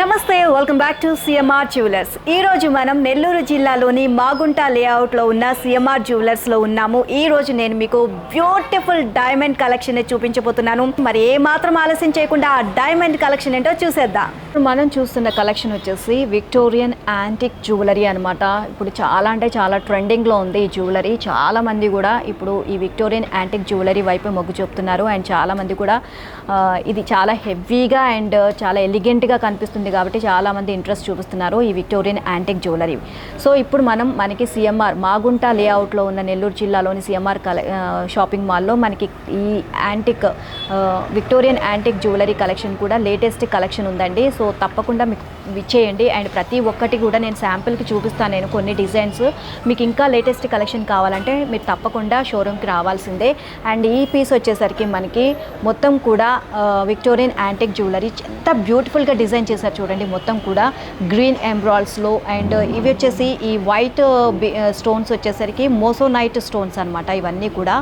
నమస్తే welcome back to CMR jewellers ఈ రోజు మనం నెల్లూరు జిల్లాలోని మాగుంట లేఅవుట్లో ఉన్న సిఎంఆర్ జ్యువెలర్స్లో ఉన్నాము. ఈ రోజు నేను మీకు బ్యూటిఫుల్ డైమండ్ కలెక్షన్ చూపించబోతున్నాను. మరి ఏ మాత్రం ఆలస్యం చేయకుండా ఆ డైమండ్ కలెక్షన్ ఏంటో చూసేద్దాం. ఇప్పుడు మనం చూస్తున్న కలెక్షన్ వచ్చేసి విక్టోరియన్ యాంటిక్ జ్యువెలరీ అనమాట ఇప్పుడు చాలా అంటే చాలా ట్రెండింగ్లో ఉంది ఈ జ్యువెలరీ చాలా మంది కూడా ఇప్పుడు ఈ విక్టోరియన్ యాంటిక్ జ్యువెలరీ వైపు మొగ్గు చూపుతున్నారు. అండ్ చాలా మంది కూడా ఇది చాలా హెవీగా అండ్ చాలా ఎలిగెంట్గా కనిపిస్తుంది. కాబట్టి చాలామంది ఇంట్రెస్ట్ చూపిస్తున్నారు ఈ విక్టోరియన్ యాంటిక్ జ్యువెలరీ సో ఇప్పుడు మనం మనకి సిఎంఆర్ మాగుంట లేఅవుట్లో ఉన్న నెల్లూరు జిల్లాలోని సిఎంఆర్ కల షాపింగ్ మాల్లో మనకి ఈ antique Victorian antique jewellery collection కూడా లేటెస్ట్ కలెక్షన్ ఉందండి. సో తప్పకుండా మీకు ఇచ్చేయండి అండ్ ప్రతి ఒక్కటి కూడా నేను శాంపిల్కి చూపిస్తాను. నేను కొన్ని డిజైన్స్. మీకు ఇంకా లేటెస్ట్ కలెక్షన్ కావాలంటే మీరు తప్పకుండా షోరూమ్కి రావాల్సిందే. అండ్ ఈ పీస్ వచ్చేసరికి మనకి మొత్తం కూడా విక్టోరియన్ యాంటిక్ జ్యువెలరీ ఎంత బ్యూటిఫుల్గా డిజైన్ చేశారు చూడండి. మొత్తం కూడా గ్రీన్ ఎంబ్రాయిడ్స్లో అండ్ ఇవి వచ్చేసి ఈ వైట్ స్టోన్స్ వచ్చేసరికి మోసోనైట్ స్టోన్స్ అనమాట ఇవన్నీ కూడా.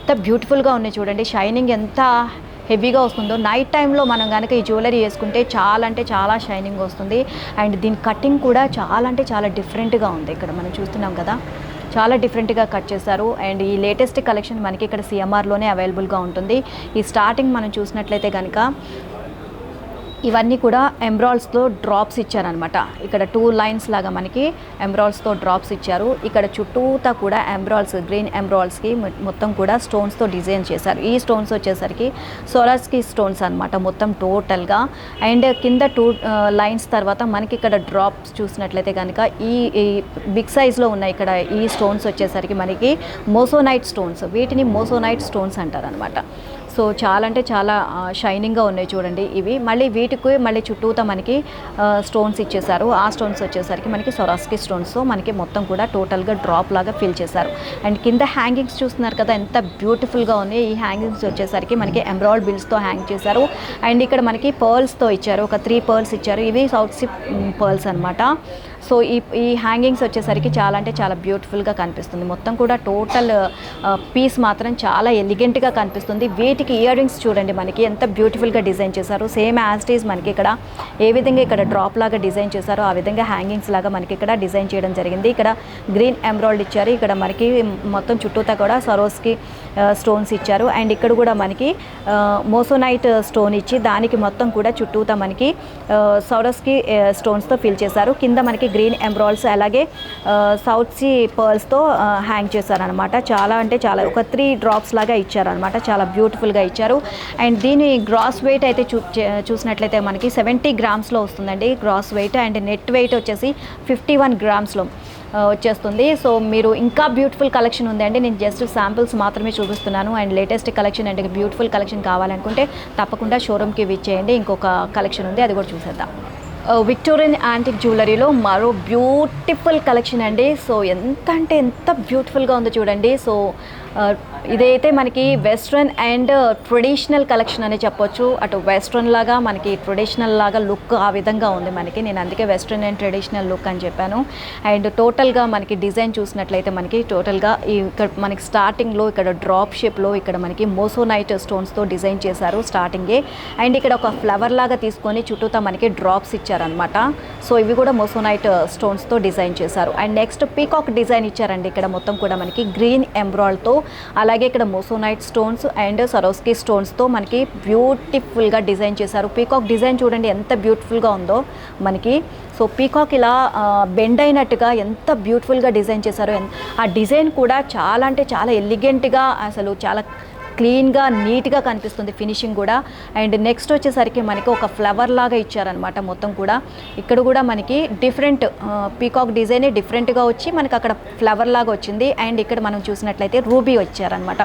ఎంత బ్యూటిఫుల్గా ఉన్నాయి చూడండి. షైనింగ్ ఎంత హెవీగా వస్తుందో నైట్ టైంలో మనం కనుక ఈ జ్యువెలరీ వేసుకుంటే చాలా అంటే చాలా షైనింగ్ వస్తుంది. అండ్ దీని కటింగ్ కూడా చాలా అంటే చాలా డిఫరెంట్గా ఉంది. ఇక్కడ మనం చూస్తున్నాం కదా చాలా డిఫరెంట్గా కట్ చేశారు. అండ్ ఈ లేటెస్ట్ కలెక్షన్ మనకి ఇక్కడ సిఎంఆర్లోనే అవైలబుల్గా ఉంటుంది. ఈ స్టార్టింగ్ మనం చూసినట్లయితే కనుక ఇవన్నీ కూడా ఎంబ్రాయిల్స్తో డ్రాప్స్ ఇచ్చారనమాట ఇక్కడ టూ లైన్స్ లాగా మనకి ఎంబ్రాయిల్స్తో డ్రాప్స్ ఇచ్చారు. ఇక్కడ చుట్టూతా కూడా ఎంబ్రాయిల్స్ గ్రీన్ ఎంబ్రాయిల్స్కి మొత్తం కూడా స్టోన్స్తో డిజైన్ చేశారు. ఈ స్టోన్స్ వచ్చేసరికి సోలార్స్కి స్టోన్స్ అనమాట మొత్తం టోటల్గా అండ్ కింద టూ లైన్స్ తర్వాత మనకి ఇక్కడ డ్రాప్స్ చూసినట్లయితే కనుక ఈ ఈ బిగ్ సైజ్లో ఉన్న ఇక్కడ ఈ స్టోన్స్ వచ్చేసరికి మనకి మోసోనైట్ స్టోన్స్ వీటిని మోసోనైట్ స్టోన్స్ అంటారనమాట సో చాలా అంటే చాలా షైనింగ్గా ఉన్నాయి చూడండి ఇవి. మళ్ళీ వీటికి మళ్ళీ చుట్టూతా మనకి స్టోన్స్ ఇచ్చేసారు ఆ స్టోన్స్ వచ్చేసరికి మనకి సొరాస్కి స్టోన్స్ మనకి మొత్తం కూడా టోటల్గా డ్రాప్ లాగా ఫిల్ చేశారు. అండ్ కింద హ్యాంగింగ్స్ చూస్తున్నారు కదా ఎంత బ్యూటిఫుల్గా ఉన్నాయి. ఈ హ్యాంగింగ్స్ వచ్చేసరికి మనకి ఎంబ్రాయిడ్ బిల్స్తో హ్యాంగ్ చేశారు. అండ్ ఇక్కడ మనకి పర్ల్స్తో ఇచ్చారు. ఒక త్రీ పర్ల్స్ ఇచ్చారు. ఇవి సౌత్ సిప్ పర్ల్స్ అనమాట సో ఈ ఈ హ్యాంగింగ్స్ వచ్చేసరికి చాలా అంటే చాలా బ్యూటిఫుల్గా కనిపిస్తుంది. మొత్తం కూడా టోటల్ పీస్ మాత్రం చాలా ఎలిగెంట్గా కనిపిస్తుంది. వీటికి ఇయర్ రింగ్స్ చూడండి మనకి ఎంత బ్యూటిఫుల్గా డిజైన్ చేశారు. సేమ్ యాజ్టీస్ ఈజ్ మనకి ఇక్కడ ఏ విధంగా ఇక్కడ డ్రాప్ లాగా డిజైన్ చేశారో ఆ విధంగా హ్యాంగింగ్స్ లాగా మనకి ఇక్కడ డిజైన్ చేయడం జరిగింది. ఇక్కడ గ్రీన్ ఎంబ్రాయిడ్ ఇచ్చారు. ఇక్కడ మనకి మొత్తం చుట్టూతా కూడా సరోస్కి స్టోన్స్ ఇచ్చారు. అండ్ ఇక్కడ కూడా మనకి మోసోనైట్ స్టోన్ ఇచ్చి దానికి మొత్తం కూడా చుట్టూతా మనకి సరోస్కి స్టోన్స్తో ఫిల్ చేశారు. కింద మనకి గ్రీన్ ఎంబ్రాయిల్స్ అలాగే సౌత్ సీ పర్ల్స్తో హ్యాంగ్ చేశారనమాట చాలా అంటే చాలా ఒక త్రీ డ్రాప్స్ లాగా ఇచ్చారనమాట చాలా బ్యూటిఫుల్గా ఇచ్చారు. అండ్ దీని గ్రాస్ వెయిట్ అయితే చూ చే- చూసినట్లయితే మనకి సెవెంటీ గ్రామ్స్లో వస్తుందండి gross weight. And net weight వచ్చేసి ఫిఫ్టీ వన్ గ్రామ్స్లో వచ్చేస్తుంది. సో మీరు ఇంకా బ్యూటిఫుల్ కలెక్షన్ ఉందండి. నేను జస్ట్ శాంపిల్స్ మాత్రమే చూపిస్తున్నాను. And latest collection and beautiful collection కావాలనుకుంటే తప్పకుండా షోరూమ్కి విచ్చేయండి ఇంకొక కలెక్షన్ ఉంది అది కూడా చూసేద్దాం. విక్టోరియన్ యాంటిక్ జ్యువెలరీలో మరో బ్యూటిఫుల్ కలెక్షన్ అండి. సో ఎంత అంటే ఎంత బ్యూటిఫుల్గా ఉందో చూడండి. సో ఇదైతే మనకి వెస్ట్రన్ అండ్ ట్రెడిషనల్ కలెక్షన్ అని చెప్పొచ్చు. అటు వెస్ట్రన్ లాగా మనకి ట్రెడిషనల్ లాగా లుక్ ఆ విధంగా ఉంది మనకి. నేను అందుకే వెస్ట్రన్ అండ్ ట్రెడిషనల్ లుక్ అని చెప్పాను. అండ్ టోటల్గా మనకి డిజైన్ చూసినట్లయితే మనకి టోటల్గా ఇక్కడ మనకి స్టార్టింగ్లో ఇక్కడ డ్రాప్ షేప్లో ఇక్కడ మనకి మోసోనైట్ స్టోన్స్తో డిజైన్ చేశారు స్టార్టింగే. అండ్ ఇక్కడ ఒక ఫ్లవర్ లాగా తీసుకొని చుట్టూతా మనకి డ్రాప్స్ ఇచ్చారనమాట సో ఇవి కూడా మోసోనైట్ స్టోన్స్తో డిజైన్ చేశారు. అండ్ నెక్స్ట్ పీకాక్ డిజైన్ ఇచ్చారండి. ఇక్కడ మొత్తం కూడా మనకి గ్రీన్ ఎంబ్రాయిడ్తో అలాగే ఇక్కడ మోసోనైట్ స్టోన్స్ అండ్ సరోస్కి స్టోన్స్తో మనకి బ్యూటిఫుల్గా డిజైన్ చేశారు. పీకాక్ డిజైన్ చూడండి ఎంత బ్యూటిఫుల్గా ఉందో మనకి. సో పీకాక్ ఇలా బెండ్ అయినట్టుగా ఎంత బ్యూటిఫుల్గా డిజైన్ చేశారో. ఆ డిజైన్ కూడా చాలా అంటే చాలా ఎలిగెంట్గా అసలు చాలా క్లీన్గా నీట్గా కనిపిస్తుంది ఫినిషింగ్ కూడా. అండ్ నెక్స్ట్ వచ్చేసరికి మనకి ఒక ఫ్లవర్ లాగా ఇచ్చారనమాట మొత్తం కూడా. ఇక్కడ కూడా మనకి డిఫరెంట్ పీకాక్ డిజైన్ డిఫరెంట్గా వచ్చి మనకి అక్కడ ఫ్లవర్ లాగా వచ్చింది. అండ్ ఇక్కడ మనం చూసినట్లయితే రూబీ వచ్చారనమాట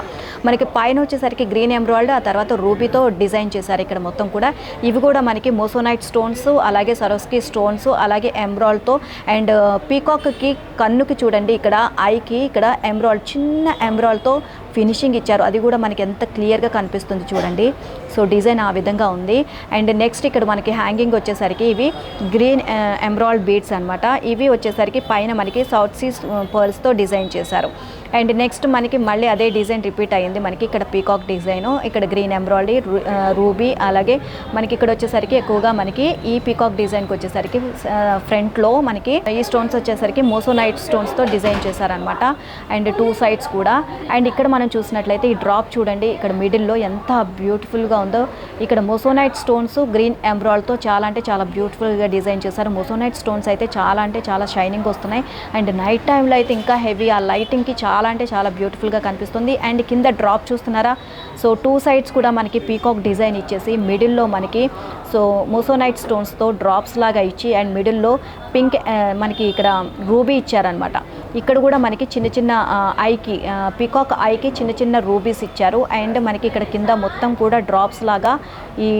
మనకి పైన వచ్చేసరికి గ్రీన్ ఎంబ్రాయిడ్ ఆ తర్వాత రూబీతో డిజైన్ చేశారు ఇక్కడ మొత్తం కూడా. ఇవి కూడా మనకి మోసోనైట్ స్టోన్స్ అలాగే సరోస్కి స్టోన్స్ అలాగే ఎంబ్రాయిడ్తో అండ్ పీకాక్కి కన్నుకి చూడండి ఇక్కడ ఐకి ఇక్కడ ఎంబ్రాయిడ్ చిన్న ఎంబ్రాయిడ్తో ఫినిషింగ్ ఇచ్చారు. అది కూడా మనకి ఎంత క్లియర్గా కనిపిస్తుంది చూడండి. సో డిజైన్ ఆ విధంగా ఉంది. అండ్ నెక్స్ట్ ఇక్కడ మనకి హ్యాంగింగ్ వచ్చేసరికి ఇవి గ్రీన్ ఎంబ్రాయిడ్ బీడ్స్ అన్నమాట. ఇవి వచ్చేసరికి పైన మనకి సౌత్ సీస్ పర్ల్స్తో డిజైన్ చేశారు. అండ్ నెక్స్ట్ మనకి మళ్ళీ అదే డిజైన్ రిపీట్ అయ్యింది. మనకి ఇక్కడ పీకాక్ డిజైన్ ఇక్కడ గ్రీన్ ఎంబ్రాయిడరీ రూబీ అలాగే మనకి ఇక్కడ వచ్చేసరికి ఎక్కువగా మనకి ఈ పీకాక్ డిజైన్కి వచ్చేసరికి ఫ్రంట్లో మనకి ఈ స్టోన్స్ వచ్చేసరికి మోసోనైట్ స్టోన్స్తో డిజైన్ చేశారనమాట అండ్ టూ సైడ్స్ కూడా. అండ్ ఇక్కడ మనం చూసినట్లయితే ఈ డ్రాప్ చూడండి ఇక్కడ మిడిల్లో ఎంత బ్యూటిఫుల్గా ఉందో. ఇక్కడ మోసోనైట్ స్టోన్స్ గ్రీన్ ఎంబ్రాయిడ్తో చాలా అంటే చాలా బ్యూటిఫుల్గా డిజైన్ చేశారు. మోసోనైట్ స్టోన్స్ అయితే చాలా అంటే చాలా షైనింగ్ వస్తున్నాయి. అండ్ నైట్ టైంలో అయితే ఇంకా హెవీ ఆ లైటింగ్కి చాలా అంటే చాలా బ్యూటిఫుల్గా కనిపిస్తుంది. అండ్ కింద డ్రాప్ చూస్తున్నారా? సో టూ సైడ్స్ కూడా మనకి పీకాక్ డిజైన్ ఇచ్చేసి మిడిల్లో మనకి సో మోసోనైట్ స్టోన్స్తో డ్రాప్స్ లాగా ఇచ్చి అండ్ మిడిల్లో పింక్ మనకి ఇక్కడ రూబీ ఇచ్చారనమాట ఇక్కడ కూడా మనకి చిన్న చిన్న ఐకి పికాక్ ఐకి చిన్న చిన్న రూబీస్ ఇచ్చారు. అండ్ మనకి ఇక్కడ కింద మొత్తం కూడా డ్రాప్స్ లాగా ఈ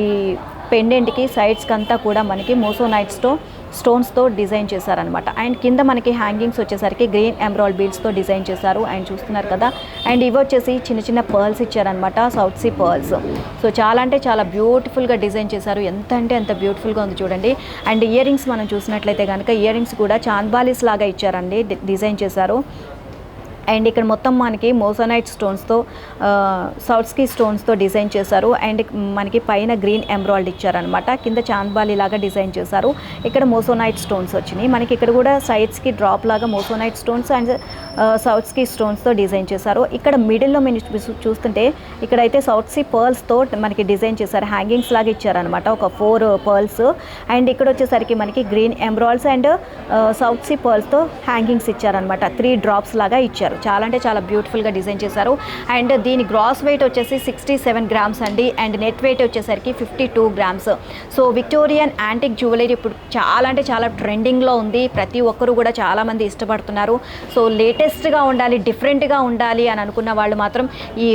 పెండెంట్కి సైడ్స్కి అంతా కూడా మనకి మోసోనైట్స్తో స్టోన్స్తో డిజైన్ చేశారనమాట అండ్ కింద మనకి హ్యాంగింగ్స్ వచ్చేసరికి గ్రీన్ ఎంబ్రాయిడ్ బీడ్స్తో డిజైన్ చేశారు. అండ్ చూస్తున్నారు కదా అండ్ ఇవి వచ్చేసి చిన్న చిన్న పర్ల్స్ ఇచ్చారనమాట సౌత్ సీ పర్ల్స్. సో చాలా అంటే చాలా బ్యూటిఫుల్గా డిజైన్ చేశారు. ఎంత అంటే అంత బ్యూటిఫుల్గా ఉంది చూడండి. అండ్ ఇయర్ రింగ్స్ మనం చూసినట్లయితే కనుక ఇయర్ రింగ్స్ కూడా చాంద్బాలీస్ లాగా ఇచ్చారండి డిజైన్ చేశారు. అండ్ ఇక్కడ మొత్తం మనకి మోసనైట్ స్టోన్స్తో సౌట్స్కి స్టోన్స్తో డిజైన్ చేశారు. అండ్ మనకి పైన గ్రీన్ ఎంబ్రాయిడ్ ఇచ్చారనమాట కింద చాంద్బాలి లాగా డిజైన్ చేశారు. ఇక్కడ మోసోనైట్ స్టోన్స్ వచ్చినాయి. మనకి ఇక్కడ కూడా సైడ్స్కి డ్రాప్ లాగా మోసోనైట్ స్టోన్స్ అండ్ సౌత్స్కి స్టోన్స్తో డిజైన్ చేశారు. ఇక్కడ మిడిల్లో మీరు చూస్తుంటే ఇక్కడైతే సౌత్సీ పర్ల్స్తో మనకి డిజైన్ చేశారు. హ్యాంగింగ్స్ లాగా ఇచ్చారనమాట ఒక ఫోర్ పర్ల్స్. అండ్ ఇక్కడ వచ్చేసరికి మనకి గ్రీన్ ఎంబ్రాయిడ్స్ అండ్ సౌత్ సీ పర్ల్స్తో హ్యాంగింగ్స్ ఇచ్చారనమాట త్రీ డ్రాప్స్ లాగా ఇచ్చారు. చాలా అంటే చాలా బ్యూటిఫుల్గా డిజైన్ చేశారు. అండ్ దీని గ్రాస్ వెయిట్ వచ్చేసి సిక్స్టీ సెవెన్ గ్రామ్స్ అండి. అండ్ నెట్ వెయిట్ వచ్చేసరికి fifty two grams. So Victorian antique jewellery ఇప్పుడు చాలా అంటే చాలా ట్రెండింగ్లో ఉంది. ప్రతి ఒక్కరు కూడా చాలామంది ఇష్టపడుతున్నారు. సో లేటెస్ట్గా ఉండాలి డిఫరెంట్గా ఉండాలి అని అనుకున్న వాళ్ళు మాత్రం ఈ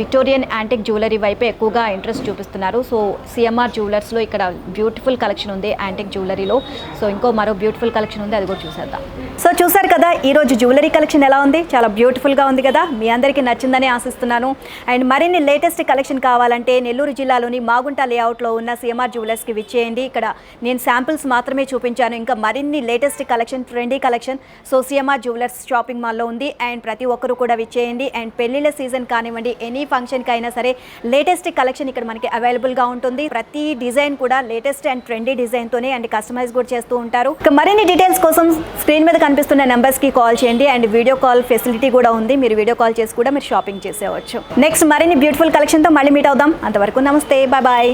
విక్టోరియన్ యాంటిక్ జ్యువెలరీ వైపే ఎక్కువగా ఇంట్రెస్ట్ చూపిస్తున్నారు. సో సిఎంఆర్ జ్యువెలర్స్లో ఇక్కడ బ్యూటిఫుల్ కలెక్షన్ ఉంది యాంటిక్ జ్యువెలరీలో. సో ఇంకో మరో బ్యూటిఫుల్ కలెక్షన్ ఉంది అది కూడా చూసేద్దాం. సో చూసారు కదా ఈరోజు జ్యువెలరీ కలెక్షన్ ఎలా ఉంది? చాలా బ్యూటిఫుల్గా ఉంది కదా. మీ అందరికీ నచ్చిందని ఆశిస్తున్నాను. అండ్ మరిన్ని లేటెస్ట్ కలెక్షన్ కావాలంటే నెల్లూరు జిల్లాలోని మాగుంట లేఅవుట్లో ఉన్న సిఎంఆర్ జ్యువెలర్స్కి విచ్చేయండి. ఇక్కడ నేను శాంపిల్స్ మాత్రమే చూపించాను. ఇంకా మరిన్ని latest collection trendy collection so CMR jewellers shopping మాల్లో ఉంది. అండ్ ప్రతి ఒక్కరు కూడా విచ్చేయండి. అండ్ పెళ్ళిళ్ళ సీజన్ కానివ్వండి ఎనీ ఫంక్షన్కి అయినా సరే లేటెస్ట్ కలెక్షన్ ఇక్కడ మనకి అవైలబుల్గా ఉంటుంది. ప్రతి డిజైన్ కూడా లేటెస్ట్ అండ్ ట్రెండీ డిజైన్తోనే అండ్ కస్టమైజ్ కూడా చేస్తూ ఉంటారు. మరిన్ని డీటెయిల్స్ కోసం స్క్రీన్ మీద కనిపిస్తున్న నెంబర్స్కి కాల్ చేయండి. అండ్ వీడియో కాల్ ఫెసిలిటీ కూడా ఉంది. మీరు వీడియో కాల్ చేసి కూడా మీరు షాపింగ్ చేసేవచ్చు. నెక్స్ట్ మరిన్ని బ్యూటిఫుల్ కలెక్షన్తో మళ్ళీ మీట్ అవుదాం. అంతవరకు నమస్తే. Bye bye